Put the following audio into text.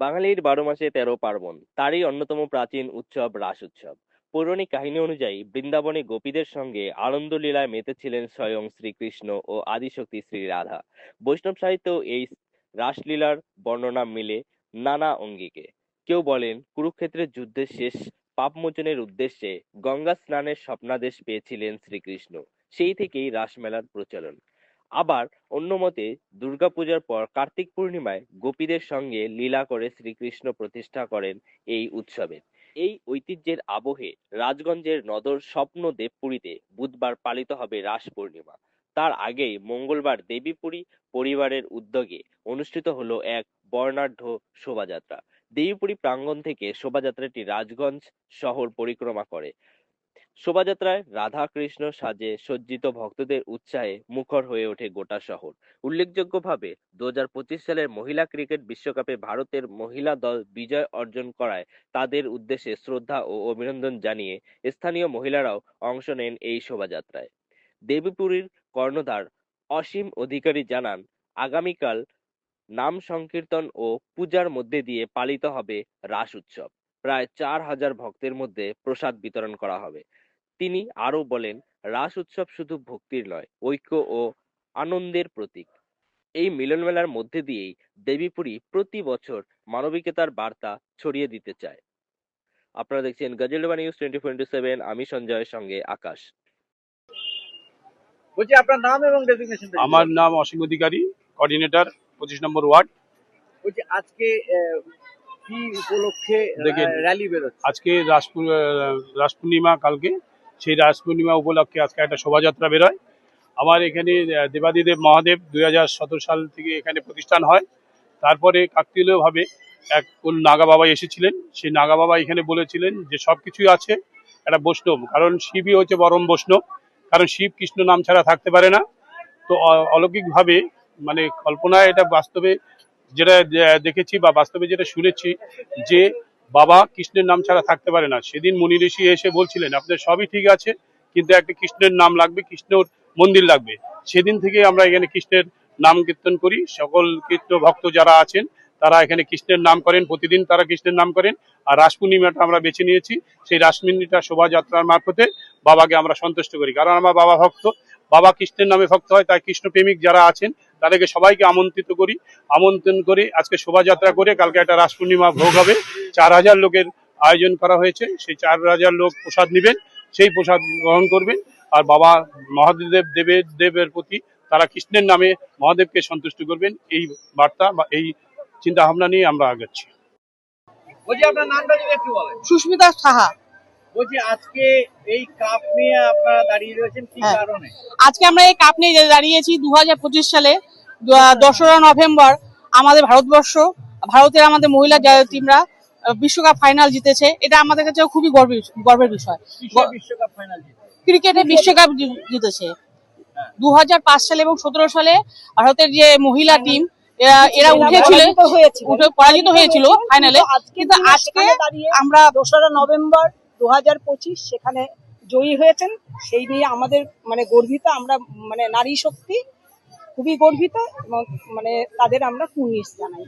বাঙালির বারো মাসে তেরো পার্বণ, তারই অন্যতম প্রাচীন উৎসব রাস উৎসব। পৌরাণিক কাহিনী অনুযায়ী বৃন্দাবনে গোপীদের সঙ্গে আনন্দ লীলায় মেতেছিলেন স্বয়ং শ্রীকৃষ্ণ ও আদিশক্তি শ্রী রাধা। বৈষ্ণব সাহিত্য এই রাসলীলার বর্ণনা মিলে নানা অঙ্গিকে। কেউ বলেন কুরুক্ষেত্রের যুদ্ধের শেষ পাপমোচনের উদ্দেশ্যে গঙ্গা স্নানের স্বপ্নাদেশ পেয়েছিলেন শ্রীকৃষ্ণ। সেই থেকেই রাসমেলার প্রচলন। আবার অন্য মতে, দুর্গাপূজার পর কার্তিক পূর্ণিমায় গোপীদের সঙ্গে লীলা করে শ্রীকৃষ্ণ প্রতিষ্ঠা করেন এই উৎসবের এই ঐতিহ্যের আবহে রাজগঞ্জের নদর স্বপ্ন দেবপুরীতে বুধবার পালিত হবে রাস পূর্ণিমা। তার আগেই মঙ্গলবার দেবীপুরী পরিবারের উদ্যোগে অনুষ্ঠিত হলো এক বর্ণাঢ্য শোভাযাত্রা। দেবীপুরী প্রাঙ্গণ থেকে শোভাযাত্রাটি রাজগঞ্জ শহর পরিক্রমা করে। শোভাযাত্রায় রাধা কৃষ্ণ সাজে সজ্জিত ভক্তদের উৎসাহে মুখর হয়ে ওঠে গোটা শহর। উল্লেখযোগ্যভাবে দু সালের মহিলা ক্রিকেট বিশ্বকাপে ভারতের মহিলা দল বিজয় অর্জন করায় তাদের উদ্দেশ্যে শ্রদ্ধা ও অভিনন্দন জানিয়ে স্থানীয় মহিলারাও অংশ নেন এই শোভাযাত্রায়। দেবীপুরীর কর্ণধার অসীম অধিকারী জানান, আগামীকাল নাম সংকীর্তন ও পূজার মধ্যে দিয়ে পালিত হবে রাস উৎসব। প্রায় চার হাজার ভক্তের মধ্যে প্রসাদ বিতরণ করা হবে। তিনি আরও বলেন রাস উৎসব শুধু ভক্তির নয় ঐক্য ও আনন্দের প্রতীক। এই মিলন মেলার মধ্যে দিয়েই দেবীপুরী প্রতি বছর মানবিকতার বার্তা ছড়িয়ে দিতে চায়। আপনারা দেখছেন Gajoldoba news twenty four seven আমি সঞ্জয়ের সঙ্গে আকাশ। বলছি আপনার নাম এবং ডেজিগনেশন আমার নাম অসীম অধিকারী কোঅর্ডিনেটর পঁচিশ নম্বর ওয়ার্ড। বলছি আজকে কি উপলক্ষে র্যালি বেরোচ্ছে? আজকে রাস রাস পূর্ণিমা কালকে। সেই রাস পূর্ণিমা উপলক্ষে আজকে একটা শোভাযাত্রা বেরোয়। আমার এখানে দেবাদিদেব মহাদেব দুই সাল থেকে এখানে প্রতিষ্ঠান হয়। তারপরে কাকতিলীয়ভাবে এক কোন নাগা বাবা এসেছিলেন। সেই নাগা বাবা এখানে বলেছিলেন যে সব কিছুই আছে একটা বৈষ্ণব। কারণ শিবই হচ্ছে পরম বৈষ্ণব। কারণ শিব কৃষ্ণ নাম ছাড়া থাকতে পারে না। তো অলৌকিকভাবে মানে কল্পনায় এটা বাস্তবে যেটা দেখেছি বা বাস্তবে যেটা শুনেছি যে বাবা কৃষ্ণের নাম ছাড়া থাকতে পারে না। সেদিন মুনি ঋষি এসে বলছিলেন আপনার সবই ঠিক আছে, কিন্তু একটা কৃষ্ণের নাম লাগবে, কৃষ্ণর মন্দির লাগবে। সেদিন থেকে আমরা এখানে কৃষ্ণের নাম কীর্তন করি। সকল কীর্ত ভক্ত যারা আছেন, তারা এখানে কৃষ্ণের নাম করেন, প্রতিদিন তারা কৃষ্ণের নাম করেন। আর রাস পূর্ণিমাটা আমরা বেছে নিয়েছি। সেই রাস পূর্ণিমাটা শোভাযাত্রার মারফতে বাবাকে আমরা সন্তুষ্ট করি। কারণ আমার বাবা ভক্ত, বাবা কৃষ্ণের নামে ভক্ত হয়, তাই কৃষ্ণ প্রেমিক যারা আছেন তাদেরকে সবাইকে আমন্ত্রিত করি আমন্ত্রণ করে আজকে শোভাযাত্রা করে কালকে একটা রাস পূর্ণিমা ভোগ হবে। চার হাজার লোকের আয়োজন করা হয়েছে সেই চার হাজার লোক প্রসাদ নেবেন সেই প্রসাদ গ্রহণ করবেন। আর বাবা মহাদেব দেবের দেবের প্রতি তারা কৃষ্ণের নামে মহাদেবকে সন্তুষ্ট করবেন এই বার্তা বা এই চিন্তা ভাবনা নিয়ে আমরা আগাচ্ছি। বলছি আপনার নামটা যদি একটু বলেন। সুস্মিতা সাহা। বলছি আজকে এই কাপ নিয়ে আপনারা দাঁড়িয়ে রয়েছেন কি হ্যাঁ। কারণে? আজকে আমরা এই কাপ নিয়ে দাঁড়িয়েছি দু হাজার পঁচিশ সালে। দোসরা নভেম্বর আমাদের ভারতবর্ষ ভারতের আমাদের মহিলা টিমরা বিশ্বকাপ ফাইনাল জিতেছে। এটা আমাদের কাছে খুবই গর্বের গর্বের বিষয়। কিসের বিশ্বকাপ ফাইনাল জিতে ক্রিকেটে বিশ্বকাপ জিতেছে। দুই হাজার পাঁচ সালে এবং সতেরো সালে ভারতের যে মহিলা টিম এরা উঠেছিল উঠে পরাজিত হয়েছিল ফাইনালে কিন্তু আজকে আমরা দোসরা নভেম্বর দু হাজার পঁচিশ সেখানে জয়ী হয়েছেন। সেই নিয়ে আমাদের মানে গর্বিত আমরা মানে নারী শক্তি খুবই গর্বিত এবং মানে তাদের আমরা কুর্নিশ জানাই।